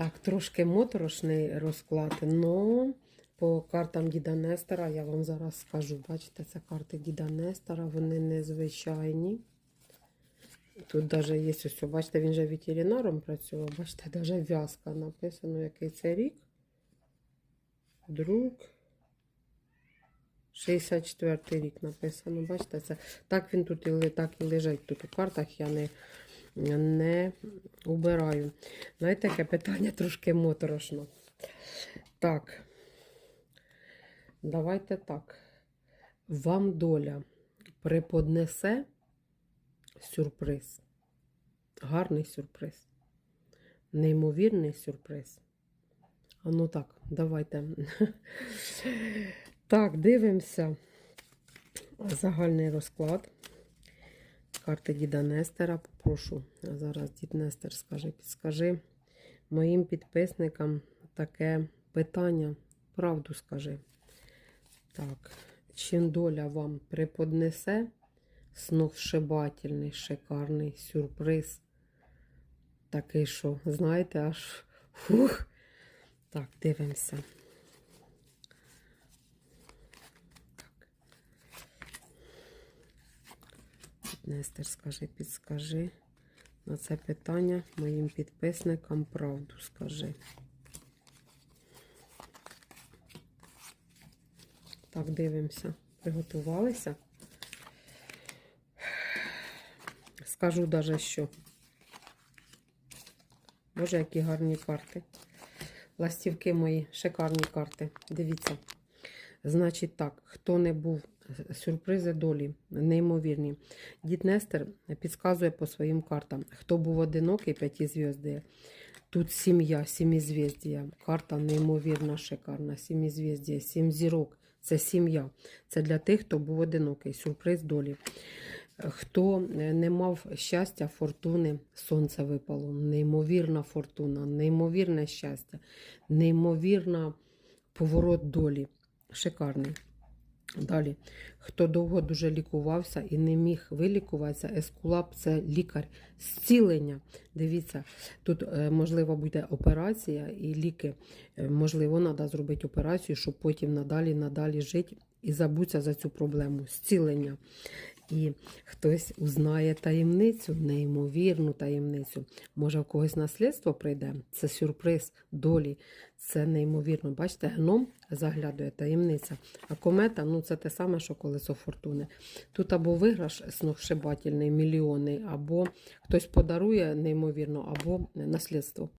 Так, трошки моторошний розклад, але по картам Діда Нестора я вам зараз скажу. Бачите, це карти Діда Нестора, вони незвичайні. Тут навіть є ось, бачите, він же ветеринаром працював, бачите, навіть в'язка написано, який це рік. Друг. 64 рік написано, бачите, це так він тут і так і лежить. Тут у картах я не, не убираю. Знаєте, таке питання трошки моторошно. Так. Давайте так. Вам доля преподнесе сюрприз. Гарний сюрприз. Неймовірний сюрприз. А ну так, давайте. Так, дивимося. Загальний розклад. Карти Діда Нестера. Попрошу. Зараз дід Нестер скаже, підскажи моїм підписникам таке питання. Правду скажи. Так, чим доля вам преподнесе сногсшибательний, шикарний сюрприз. Такий, що, знаєте, аж фух. Так, дивимося. Нестер, скажи, підскажи на це питання моїм підписникам правду скажи. Так, дивимося. Приготувалися. Скажу даже що. Боже, які гарні карти. Ластівки мої, шикарні карти. Дивіться. Значить так, хто не був, сюрпризи долі, неймовірні. Дід Нестер підказує по своїм картам. Хто був одинокий, п'яті зв'язди. Тут сім'я, сімізвіздія. Карта неймовірна, шикарна. Сімізвіздія, сім зірок. Це сім'я. Це для тих, хто був одинокий. Сюрприз долі. Хто не мав щастя, фортуни, сонце випало. Неймовірна фортуна, неймовірне щастя, неймовірна поворот долі. Шикарний. Далі, хто довго дуже лікувався і не міг вилікуватися, ескулап це лікар зцілення. Дивіться, тут е, можливо буде операція і ліки. Е, Можливо, треба зробити операцію, щоб потім надалі надалі жити і забутися за цю проблему. Зцілення. І хтось узнає таємницю, неймовірну таємницю. Може, в когось наслідство прийде. Це сюрприз долі. Це неймовірно. Бачите, гном заглядує таємниця. А комета ну це те саме, що колесо фортуни. Тут або виграш сногсшибательний, мільйонний, або хтось подарує неймовірно, або наслідство.